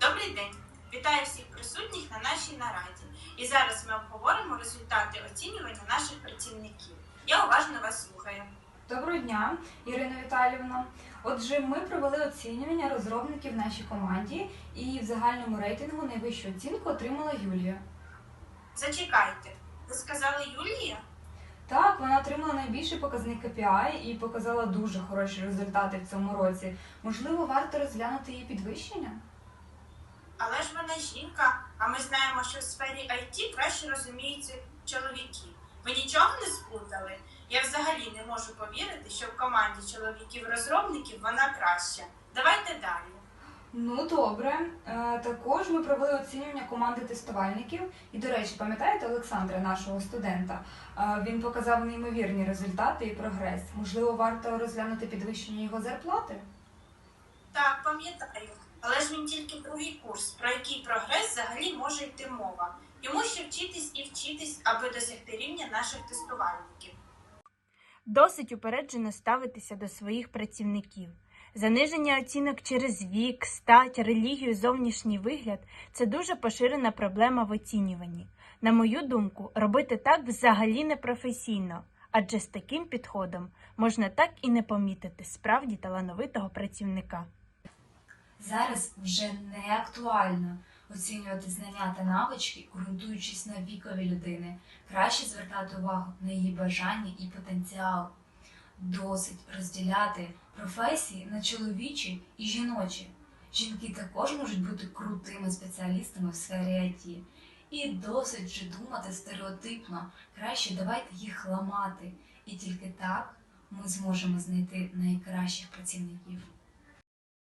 Добрий день! Вітаю всіх присутніх на нашій нараді. І зараз ми обговоримо результати оцінювання наших працівників. Я уважно вас слухаю. Доброго дня, Ірина Віталіївна. Отже, ми провели оцінювання розробників в нашій команді, і в загальному рейтингу найвищу оцінку отримала Юлія. Зачекайте, ви сказали Юлія? Так, вона отримала найбільший показник KPI і показала дуже хороші результати в цьому році. Можливо, варто розглянути її підвищення? Але ж вона жінка, а ми знаємо, що в сфері IT краще розуміються чоловіки. Ви нічого не сплутали? Я взагалі не можу повірити, що в команді чоловіків-розробників вона краща. Давайте далі. Ну добре. Е, також ми провели оцінювання команди тестувальників. І, до речі, пам'ятаєте Олександра, нашого студента? Е, він показав неймовірні результати і прогрес. Можливо, варто розглянути підвищення його зарплати? Так, пам'ятаю. Але ж він тільки другий курс, про який прогрес взагалі може йти мова. Йому ще вчитись і вчитись, аби досягти рівня наших тестувальників. Досить упереджено ставитися до своїх працівників. Заниження оцінок через вік, стать, релігію, зовнішній вигляд це дуже поширена проблема в оцінюванні. На мою думку, робити так взагалі не професійно, адже з таким підходом можна так і не помітити справді талановитого працівника. Зараз вже не актуально оцінювати знання та навички, ґрунтуючись на вікові людини. Краще звертати увагу на її бажання і потенціал. Досить розділяти професії на чоловічі і жіночі. Жінки також можуть бути крутими спеціалістами в сфері IT. І досить вже думати стереотипно. Краще давайте їх ламати. І тільки так ми зможемо знайти найкращих працівників.